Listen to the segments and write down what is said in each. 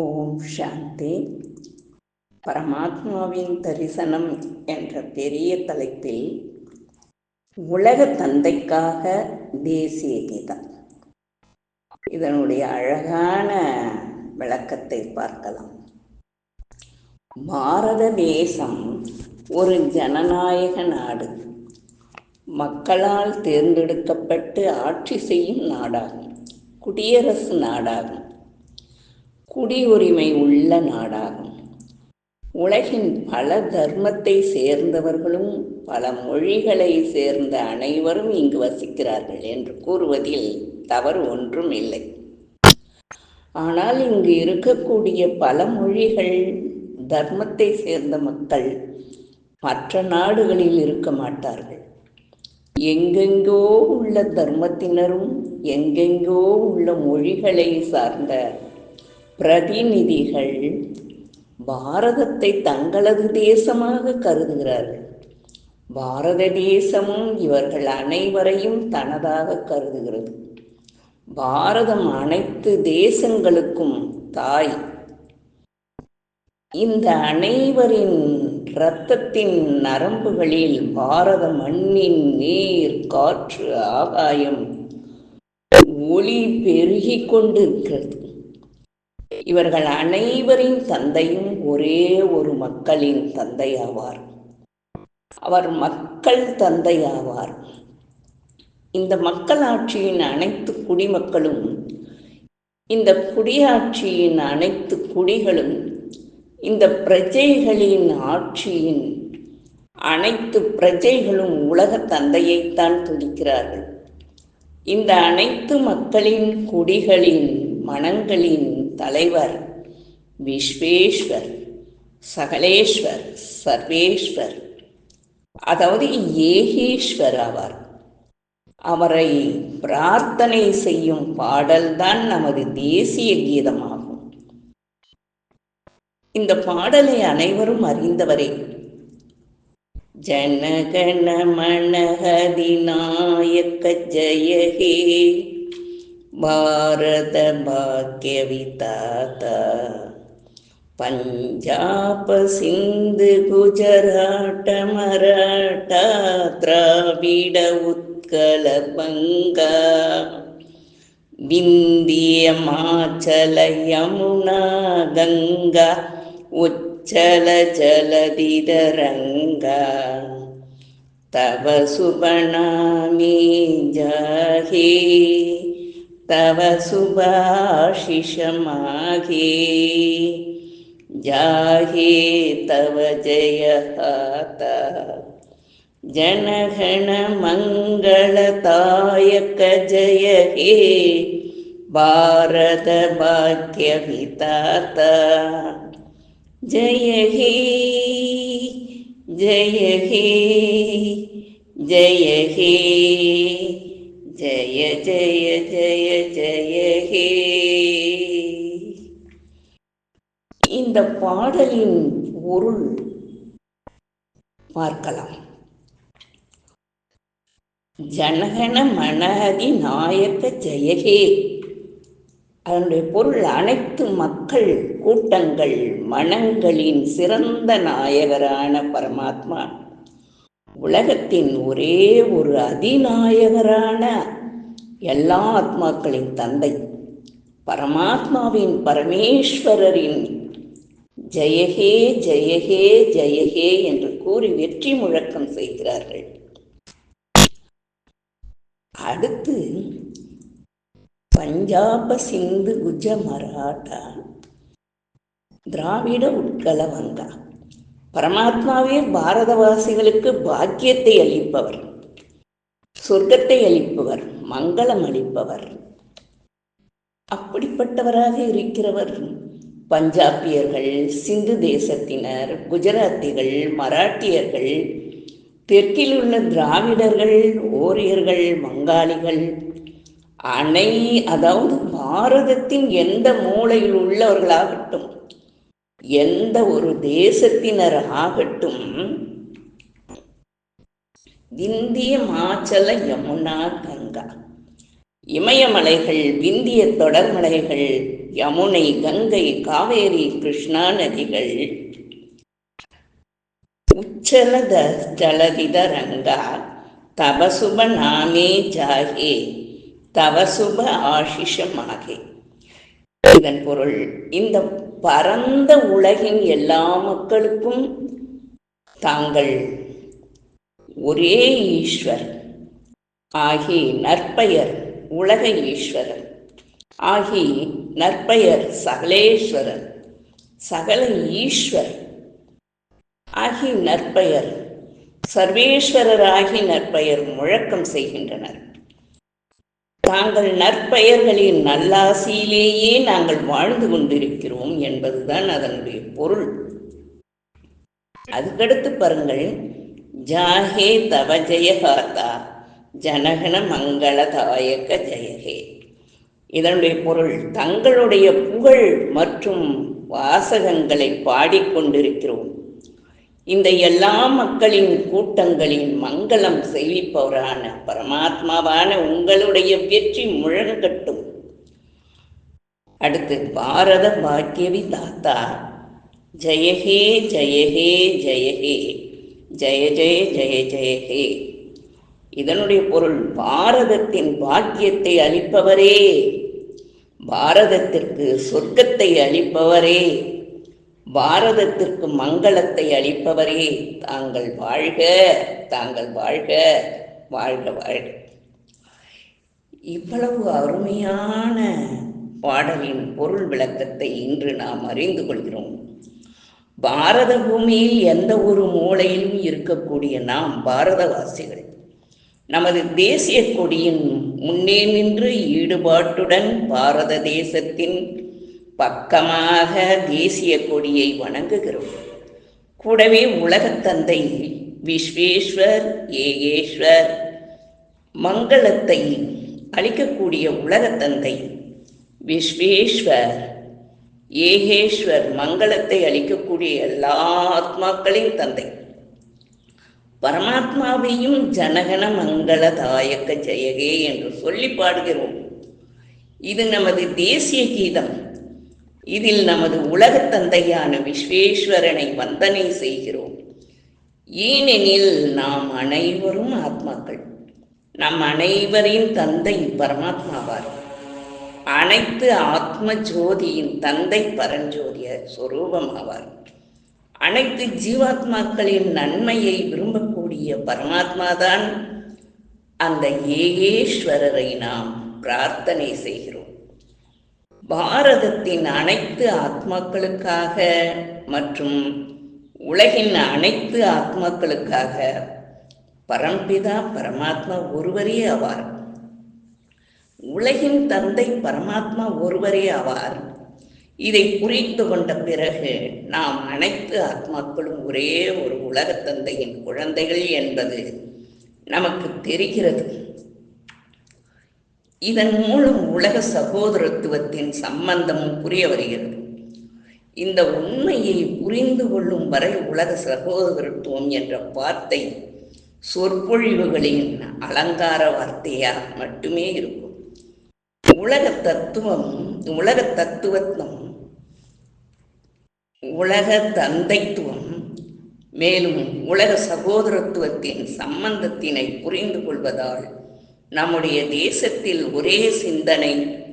ஓம் சாந்தி. பரமாத்மாவின் தரிசனம் என்ற பெரிய தலைப்பில் உலக தந்தைக்காக தேசிய கீதம். இதனுடைய அழகான விளக்கத்தை பார்க்கலாம். பாரத தேசம் ஒரு ஜனநாயக நாடு. மக்களால் தேர்ந்தெடுக்கப்பட்டு ஆட்சி செய்யும் நாடாகும். குடியரசு நாடாகும். குடியுரிமை உள்ள நாடாகும். உலகின் பல தர்மத்தை சேர்ந்தவர்களும் பல மொழிகளை சேர்ந்த அனைவரும் இங்கு வசிக்கிறார்கள் என்று கூறுவதில் தவறு ஒன்றும் இல்லை. ஆனால் இங்கு இருக்கக்கூடிய பல மொழிகள் தர்மத்தை சேர்ந்த மக்கள் மற்ற நாடுகளில் இருக்க மாட்டார்கள். எங்கெங்கோ உள்ள தர்மத்தினரும் எங்கெங்கோ உள்ள மொழிகளை சார்ந்த பிரதிநிதிகள் பாரதத்தை தங்களது தேசமாக கருதுகிறார்கள். பாரத தேசமும் இவர்கள் அனைவரையும் தனதாக கருதுகிறது. பாரதம் அனைத்து தேசங்களுக்கும் தாய். இந்த அனைவரின் இரத்தத்தின் நரம்புகளில் பாரத மண்ணின் நீர் காற்று ஆகாயம் ஒளி பெருகிக் கொண்டிருக்கிறது. இவர்கள் அனைவரின் தந்தையும் ஒரே ஒரு மக்களின் தந்தையாவார். அவர் மக்கள் தந்தையாவார். இந்த மக்களாட்சியின் அனைத்து குடிமக்களும் இந்த குடியாட்சியின் அனைத்து குடிகளும் இந்த பிரஜைகளின் ஆட்சியின் அனைத்து பிரஜைகளும் உலக தந்தையைத்தான் துடிக்கிறார்கள் இந்த அனைத்து மக்களின் குடிகளின் மனங்களின் தலைவர் விஸ்வேஸ்வர் சகலேஸ்வர் சர்வேஸ்வர் அதாவது ஏகேஸ்வர் ஆவார். அவரை பிரார்த்தனை செய்யும் பாடல்தான் நமது தேசிய கீதமாகும். இந்த பாடலை அனைவரும் அறிந்தவரே. ஜனகண மணஹதிநாயக்க ஜெயகே பாரத பாக்கிய விதாதா பஞ்சாப சிந்து குஜராட்ட மராட்டா திராவிட உத்கல பங்கா விந்திய மாச்சல யமுனா கங்கா உச்சல ஜலதிதரங்கா தவ சுபநாமி ஜாகே तव सुभाशिषमाघे जाहे तव जयहाता जनगणमङ्गलतायक जय हे। भारतभाग्यविताता जय हे जय हे जय हे। ஜெய ஜெய ஜெய ஜெய ஹே இந்த பாடலின் பொருள் பார்க்கலாம். ஜனகன மனதி நாயக்க ஜெயகே அதனுடைய பொருள் அனைத்து மக்கள் கூட்டங்கள் மனங்களின் சிறந்த நாயகரான பரமாத்மா. உலகத்தின் ஒரே ஒரு அதிநாயகரான எல்லா ஆத்மாக்களின் தந்தை பரமாத்மாவின் பரமேஸ்வரரின் ஜெயகே ஜெயகே ஜெயகே என்று கூறி வெற்றி முழக்கம் செய்கிறார்கள். அடுத்து பஞ்சாப சிந்து குஜ மராட்டா திராவிட உட்கல வங்கா பரமாத்மாவே பாரதவாசிகளுக்கு பாக்கியத்தை அளிப்பவர். சொர்க்கத்தை அளிப்பவர் மங்களம் அளிப்பவர். அப்படிப்பட்டவராக இருக்கிறவர் பஞ்சாபியர்கள் சிந்து தேசத்தினர் குஜராத்திகள் மராட்டியர்கள் தெற்கில் உள்ள திராவிடர்கள் ஓரியர்கள் வங்காளிகள் அனை அதாவது பாரதத்தின் எந்த மூலையில் உள்ளவர்களாகட்டும் எந்த ஒரு தேசத்தினர் ஆகட்டும் விந்திய மாச்சல யமுனா கங்கா. இமயமலைகள் விந்திய தொடர்மலைகள் யமுனை கங்கை காவேரி கிருஷ்ணா நதிகள் உச்சலத ஜலதித ரங்கா தவசுப நாமே ஜாகே தவசுப ஆஷிஷமாகே. இதன் பொருள் இந்த பரந்த உலகின் எல்லா மக்களுக்கும் தாங்கள் ஒரே ஈஸ்வர். ஆகி நற்பெயர் உலக ஈஸ்வரர் ஆகி நற்பெயர் சகலேஸ்வரர் சகல ஈஸ்வர். ஆகி நற்பெயர் சர்வேஸ்வரராகி நற்பெயர் முழக்கம் செய்கின்றனர். தாங்கள் நற்பெயர்களின் நல்லாசியிலேயே நாங்கள் வாழ்ந்து கொண்டிருக்கிறோம் என்பதுதான் அதனுடைய பொருள். அதுக்கடுத்து பாருங்கள். ஜாஹே தவ ஜெயகாதா ஜனகன மங்களதாயக ஜெயகே. இதனுடைய பொருள் தங்களுடைய புகழ் மற்றும் வாசகங்களை பாடிக்கொண்டிருக்கிறோம். இந்த எல்லா மக்களின் கூட்டங்களின் மங்களம் செய்விப்பவரான பரமாத்மாவான உங்களுடைய வெற்றி முழங்கட்டும். அடுத்து பாரத பாக்கியவி தாத்தா. ஜெயஹே ஜெயஹே ஜெயஹே ஜெய ஜெய ஜெய ஜெயஹே இதனுடைய பொருள் பாரதத்தின் பாக்கியத்தை அளிப்பவரே. பாரதத்திற்கு சொர்க்கத்தை அளிப்பவரே. பாரதத்திற்கு மங்களத்தை அளிப்பவரே தாங்கள் வாழ்க தாங்கள் வாழ்க வாழ்க வாழ்க. இவ்வளவு அருமையான பாடலின் பொருள் விளக்கத்தை இன்று நாம் அறிந்து கொள்கிறோம். பாரத பூமியில் எந்த ஒரு மூலையிலும் இருக்கக்கூடிய நாம் பாரதவாசிகள். நமது தேசிய கொடியின் முன்னே நின்று ஈடுபாட்டுடன் பாரத தேசத்தின் பக்கமாக தேசிய கொடியை வணங்குகிறோம். கூடவே உலகத்தந்தை விஸ்வேஸ்வர் ஏகேஸ்வர் மங்களத்தை அளிக்கக்கூடிய உலகத்தந்தை விஸ்வேஸ்வர் ஏகேஸ்வர் மங்களத்தை அளிக்கக்கூடிய எல்லா ஆத்மாக்களின் தந்தை. பரமாத்மாவையும் ஜனகன மங்களதாயக்க ஜெயகே என்று சொல்லி பாடுகிறோம். இது நமது தேசிய கீதம். இதில் நமது உலகத் தந்தையான விஸ்வேஸ்வரனை வந்தனை செய்கிறோம். ஏனெனில் நாம் அனைவரும் ஆத்மாக்கள். நம் அனைவரின் தந்தை பரமாத்மாவார். அனைத்து ஆத்ம ஜோதியின் தந்தை பரஞ்சோதிய சொரூபமாவார். அனைத்து ஜீவாத்மாக்களின் நன்மையை விரும்பக்கூடிய பரமாத்மாதான் அந்த ஏகேஸ்வரரை நாம் பிரார்த்தனை செய்கிறோம். பாரதத்தின் அனைத்து ஆத்மாக்களுக்காக மற்றும் உலகின் அனைத்து ஆத்மாக்களுக்காக பரம்பிதா பரமாத்மா ஒருவரே ஆவார். உலகின் தந்தை பரமாத்மா ஒருவரே ஆவார். இதை புரிந்து கொண்ட பிறகு நாம் அனைத்து ஆத்மாக்களும் ஒரே ஒரு உலக தந்தையின் குழந்தைகள் என்பது நமக்கு தெரிகிறது. இதன் மூலம் உலக சகோதரத்துவத்தின் சம்பந்தமும் புரிய வருகிறது. இந்த உண்மையை புரிந்து கொள்ளும் வரை உலக சகோதரத்துவம் என்ற வார்த்தை சொற்பொழிவுகளின் அலங்கார வார்த்தையாக மட்டுமே இருக்கும். உலக தத்துவம் உலக தத்துவத்துவம் உலக தந்தைத்துவம் மேலும் உலக சகோதரத்துவத்தின் சம்பந்தத்தினை புரிந்து கொள்வதால் நம்முடைய தேசத்தில் ஒரே சிந்தனை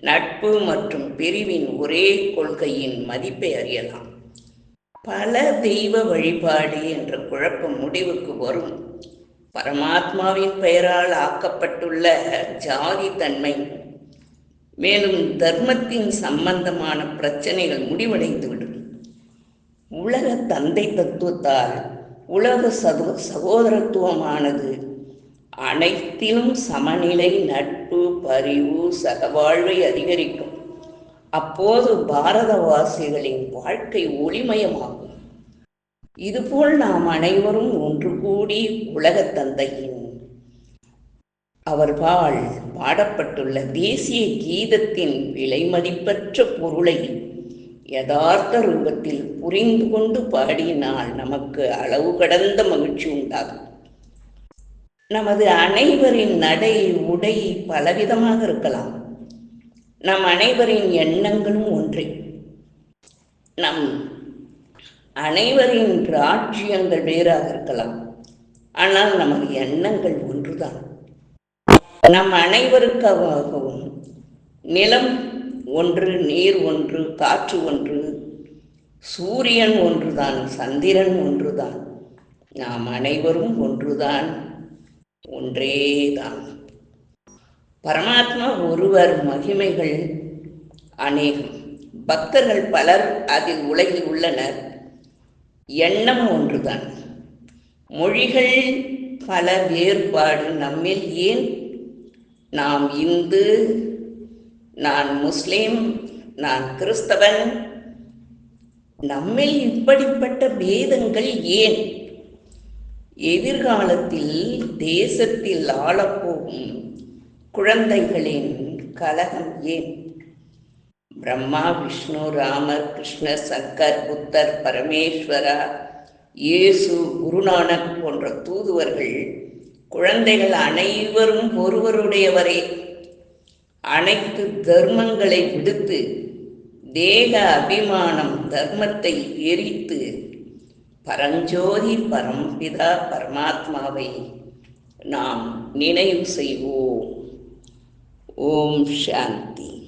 நட்பு மற்றும் பிரிவின் ஒரே கொள்கையின் மதிப்பை அறியலாம். பல தெய்வ வழிபாடு என்ற குழப்பம் முடிவுக்கு வரும். பரமாத்மாவின் பெயரால் ஆக்கப்பட்டுள்ள ஜாதி தன்மை மேலும் தர்மத்தின் சம்பந்தமான பிரச்சனைகள் முடிவடைந்துவிடும். உலக தந்தை தத்துவத்தால் உலக சகோ சகோதரத்துவமானது அனைத்திலும் சமநிலை நட்பு பரிவு சகவாழ்வை அதிகரிக்கும். அப்போது பாரதவாசிகளின் வாழ்க்கை ஒளிமயமாகும். இதுபோல் நாம் அனைவரும் ஒன்று கூடி உலகத் தந்தையின் அவர்பால் பாடப்பட்டுள்ள தேசிய கீதத்தின் விலைமதிப்பற்ற பொருளை யதார்த்த ரூபத்தில் புரிந்து கொண்டு பாடினால் நமக்கு அளவு கடந்த மகிழ்ச்சி உண்டாகும். நமது அனைவரின் நடை உடை பலவிதமாக இருக்கலாம். நம் அனைவரின் எண்ணங்களும் ஒன்றே. நம் அனைவரின் ராஜ்யங்கள் வேறாக இருக்கலாம். ஆனால் நமது எண்ணங்கள் ஒன்றுதான். நம் அனைவருக்காகவும் நிலம் ஒன்று நீர் ஒன்று காற்று ஒன்று சூரியன் ஒன்றுதான் சந்திரன் ஒன்றுதான். நாம் அனைவரும் ஒன்றுதான். ஒன்றேதான் பரமாத்மா ஒருவர் மகிமைகள் அநேகம். பக்தர்கள் பலர் அதில் உலகில் உள்ளனர். எண்ணம் ஒன்றுதான். மொழிகள் பல வேறுபாடு நம்மில் ஏன்? நாம் இந்து நான் முஸ்லிம் நான் கிறிஸ்தவன். நம்மில் இப்படிப்பட்ட பேதங்கள் ஏன்? எதிர்காலத்தில் தேசத்தில் ஆளப்போகும் குழந்தைகளின் கலகம் ஏன்? பிரம்மா விஷ்ணு ராமர் கிருஷ்ணர் சங்கர் புத்தர் பரமேஸ்வரா இயேசு குருநானக் போன்ற தூதுவர்கள் குழந்தைகள் அனைவரும் ஒருவருடையவரே. அனைத்து தர்மங்களை விடுத்து தேக அபிமானம் தர்மத்தை எரித்து பரஞ்சோதி பரம்பிதா பரமாத்மாவை நாம் நினைவு செய்வோம். ஓம் சாந்தி.